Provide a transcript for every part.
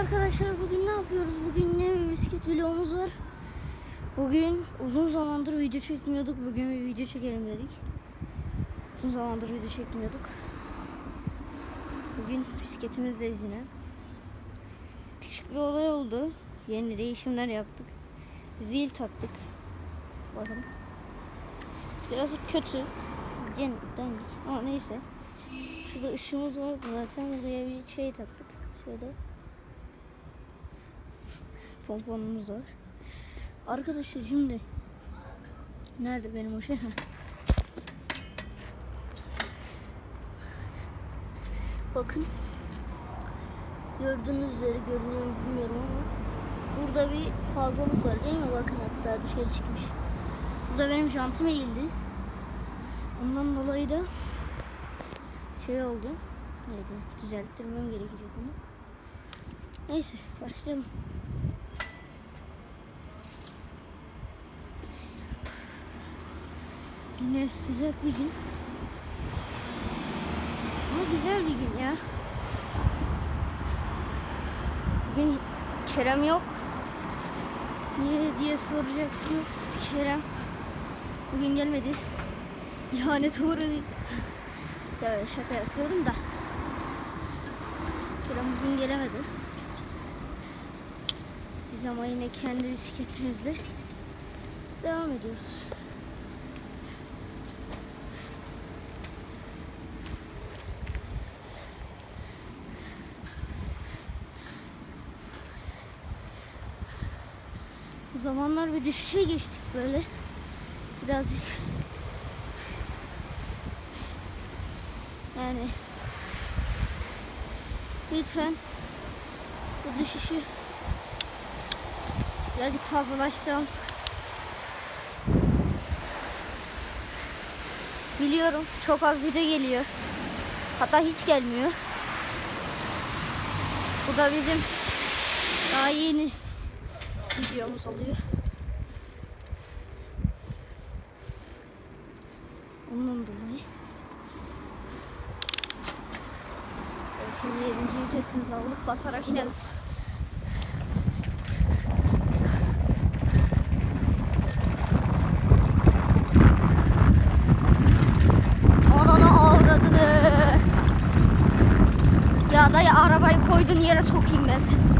arkadaşlar bugün ne yapıyoruz? Bugün ne bir bisiklet vlogumuz var. Bugün uzun zamandır video çekmiyorduk. Bugün bir video çekelim dedik. Uzun zamandır video çekmiyorduk. Bugün bisikletimizdeyiz yine. Küçük bir olay oldu. Yeni değişimler yaptık. Zil taktık. Bakın. Birazcık kötü. Den- Dendik. Ama neyse. Şurada ışığımız vardı zaten. Buraya bir şey taktık. Şöyle. Pomponumuz da var. Arkadaşlar şimdi nerede benim o şey? Heh. Bakın. Gördüğünüz üzere görünüyor mu bilmiyorum ama burada bir fazlalık var değil mi? Bakın hatta dışarı çıkmış. Burada benim jantım eğildi. Ondan dolayı da şey oldu. Neydi? Düzelttirmem gerekecek onu. Neyse başlayalım. Yine sıcak bir gün. Ama güzel bir gün ya. Bugün Kerem yok. Niye diye soracaksınız. Kerem bugün gelmedi. İhanet uğradı. Ya şaka yapıyorum da. Kerem bugün gelemedi. Biz ama yine kendi bisikletimizle devam ediyoruz. Bu zamanlar bir düşüşe geçtik böyle. Birazcık yani lütfen bu düşüşü birazcık fazlalaştıralım. Biliyorum çok az video geliyor. Hatta hiç gelmiyor. Bu da bizim daha yeni videomuz oluyor. Ondan dolayı. Şimdi 7. vitesimizi alıp basarak inelim. Ya dayı arabayı koydun yere sokayım ben seni.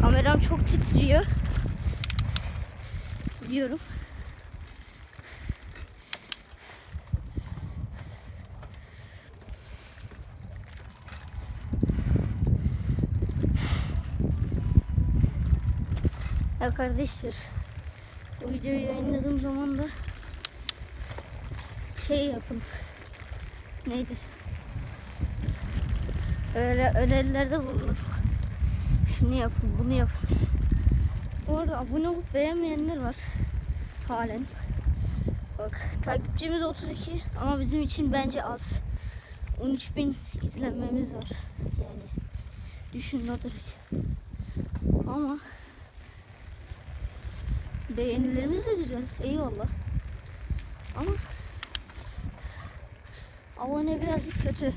Kameram çok titriyor. Biliyorum. Ya kardeşler. Bu videoyu yayınladığım zaman da şey yapın. Neydi? Öyle önerilerde bulunur. Şunu yapın, bunu yapın. Bu arada abone olup beğenmeyenler var. Halen. Bak takipçimiz 32 ama bizim için bence az. 13 bin izlenmemiz var. Yani düşün o derece. Ama beğenilerimiz de güzel. Eyvallah. Ama abone birazcık kötü.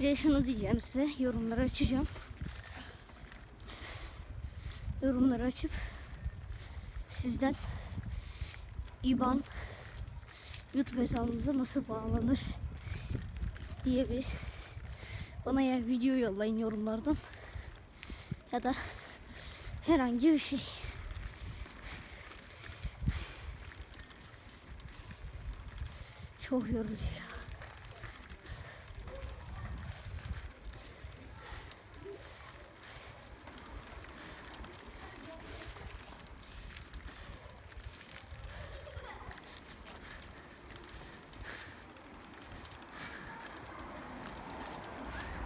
Bir de şunu diyeceğim size. Yorumları açacağım. Yorumları açıp sizden IBAN YouTube hesabımıza nasıl bağlanır diye bir bana ya video yollayın yorumlardan ya da herhangi bir şey. Çok yorucu ya.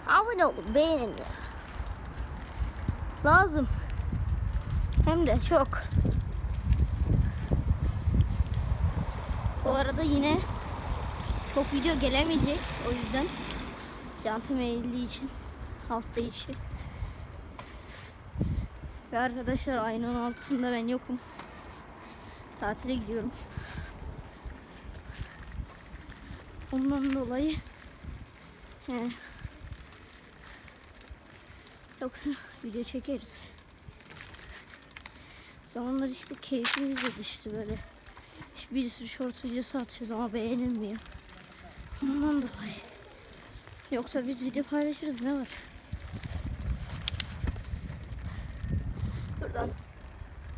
Abone olun, beğenin ya. Lazım. Hem de çok. Bu arada yine çok video gelemeyecek. O yüzden jantım eğildiği için hafta içi Ve arkadaşlar ayın 16'sında ben yokum. Tatile gidiyorum. Ondan dolayı he. Yoksa video çekeriz. Zamanlar işte keyfimiz de düştü böyle. İşte bir sürü short videosu atıyoruz ama beğenilmiyor. Ondan dolayı. Yoksa biz video paylaşırız ne var? Buradan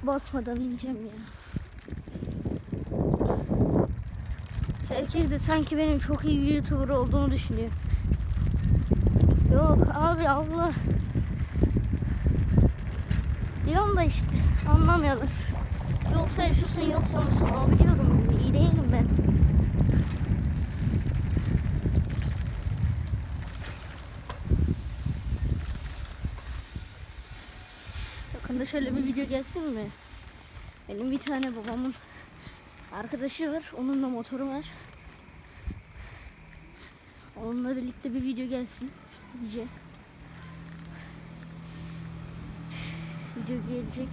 basmadan ineceğim ya. Herkes de sanki benim çok iyi bir YouTuber olduğumu düşünüyor. Yok abi abla. Diyorum da işte anlamıyorlar. Yok sen şusun yok sen busun. Abi diyorum iyi değilim ben. Yakında şöyle bir video gelsin mi? Benim bir tane babamın arkadaşı var. Onun da motoru var. Onunla birlikte bir video gelsin. Diye. Video gelecek.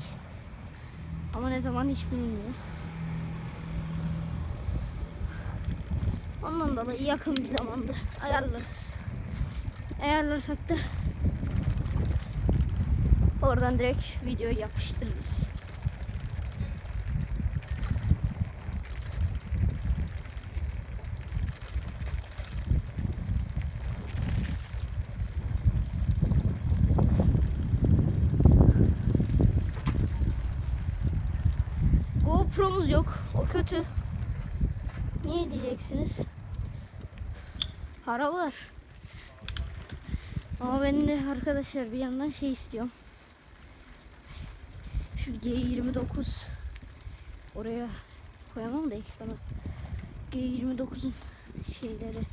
Ama ne zaman hiç bilinmiyor. Ondan dolayı yakın bir zamanda ayarlarız. Ayarlarsak da oradan direkt videoyu yapıştırırız. GoPro'muz yok. O kötü. Niye diyeceksiniz? Para var. Ama ben de arkadaşlar bir yandan şey istiyorum. Şu G29 oraya koyamam da ekrana. G29'un şeyleri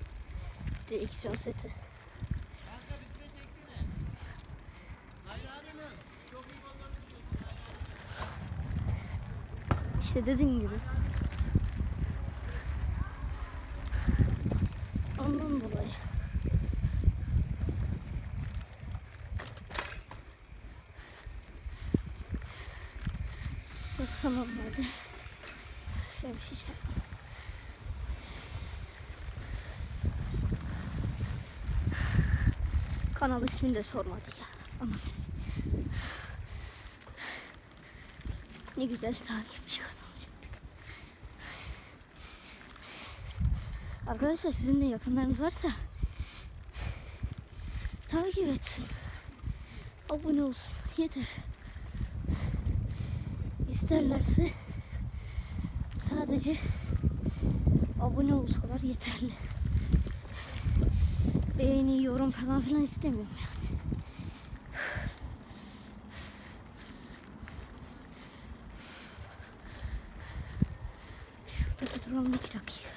direksiyon seti. İşte dediğim gibi. Ondan dolayı. Yoksa normalde şöyle bir şey yapmam. Kanal ismini de sormadı ya. Amanız. Ne güzel takipçi Arkadaşlar sizin de yakınlarınız varsa takip etsin. Abone olsun. Yeter. İsterlerse sadece abone olsalar yeterli. Beğeni, yorum falan filan istemiyorum yani. Şurada duralım iki dakika.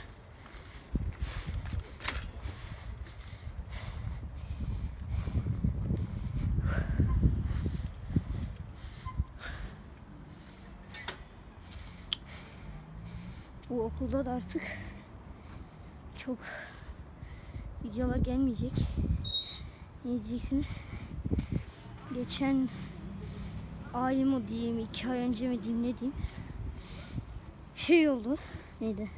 Bu okulda da artık çok videolar gelmeyecek. Ne diyeceksiniz? Geçen ay mı diyeyim, iki ay önce mi diyeyim, ne diyeyim? Şey oldu. Neydi?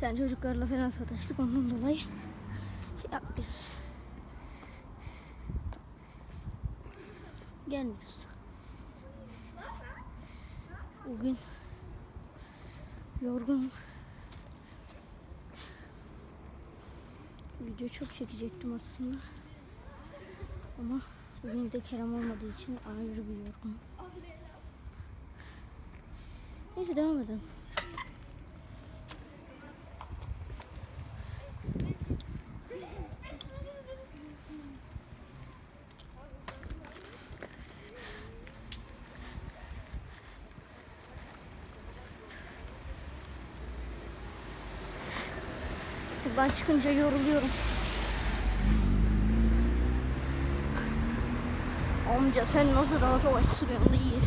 Sen çocuklarla falan sataştık ondan dolayı şey yapmıyoruz. Gelmiyoruz. Bugün yorgunum. Video çok çekecektim aslında. Ama bugün de Kerem olmadığı için ayrı bir yorgunum. Neyse devam edelim. Buradan çıkınca yoruluyorum. Amca sen nasıl daha tofaş sürüyorsun da iyi.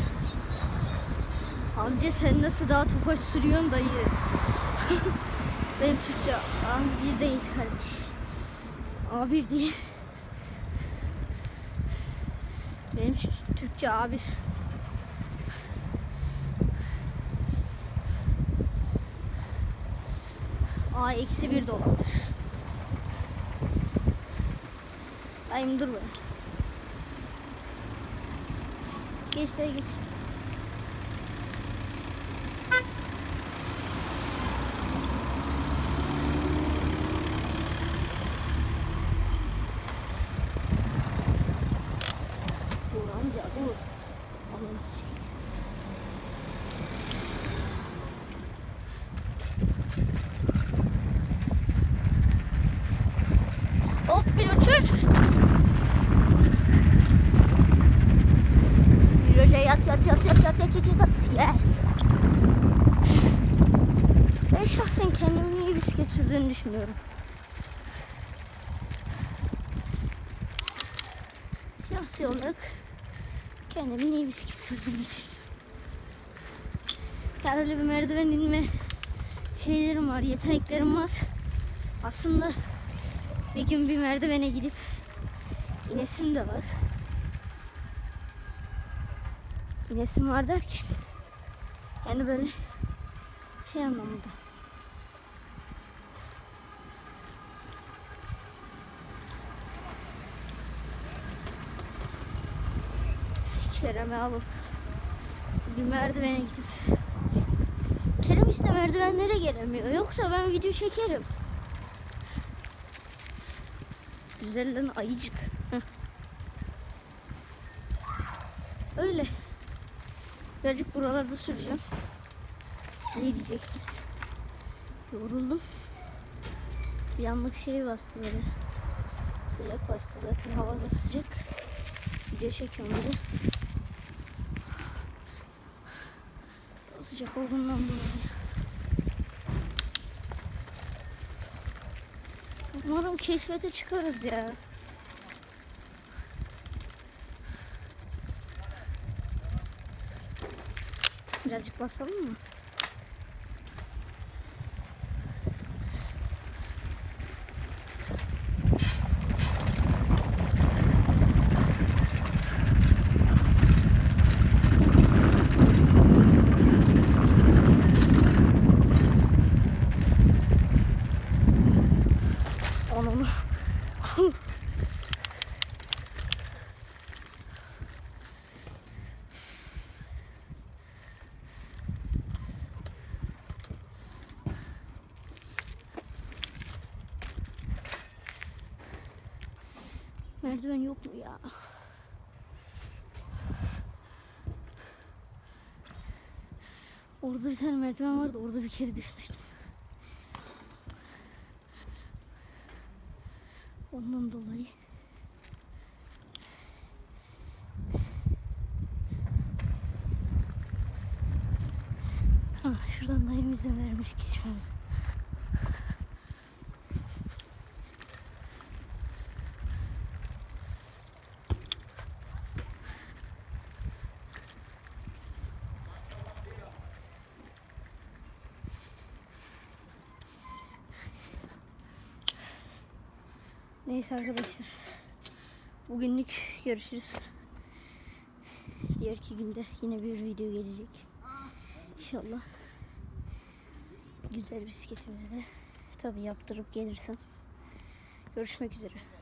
Amca sen nasıl daha tofaş sürüyorsun da iyi. Benim Türkçe A1 değil kardeş. A1 değil. Benim Türkçe A1. Aa eksi bir dolardır. Dayım dur be. Geç de geç. Dur amca dur. Ananı sürdüğünü düşünüyorum. Şahsi olarak kendimin iyi bisiklet sürdüğünü düşünüyorum. Ya öyle bir merdiven inme şeylerim var, yeteneklerim var. Aslında bir gün bir merdivene gidip inesim de var. İnesim var derken yani böyle şey anlamında. Kerem'i alıp bir merdivene gidip Kerem işte merdivenlere gelemiyor. Yoksa ben video çekerim. Güzel lan ayıcık. Heh. Öyle. Birazcık buralarda süreceğim. Ne diyeceksiniz? Yoruldum. Bir anlık şey bastı böyle. Sıcak bastı zaten hava da sıcak. Video çekiyorum bir de. Sıcak olduğundan dolayı. Umarım keşfete çıkarız ya. Birazcık basalım mı? Ananı. Merdiven yok mu ya? Orada bir tane merdiven vardı. Orada bir kere düşmüştüm. Ondan dolayı. Ha, şuradan dayım izin vermiş geçmemize. Neyse arkadaşlar. Bugünlük görüşürüz. Diğer iki günde yine bir video gelecek. İnşallah. Güzel bisikletimizle. Tabi yaptırıp gelirsem. Görüşmek üzere.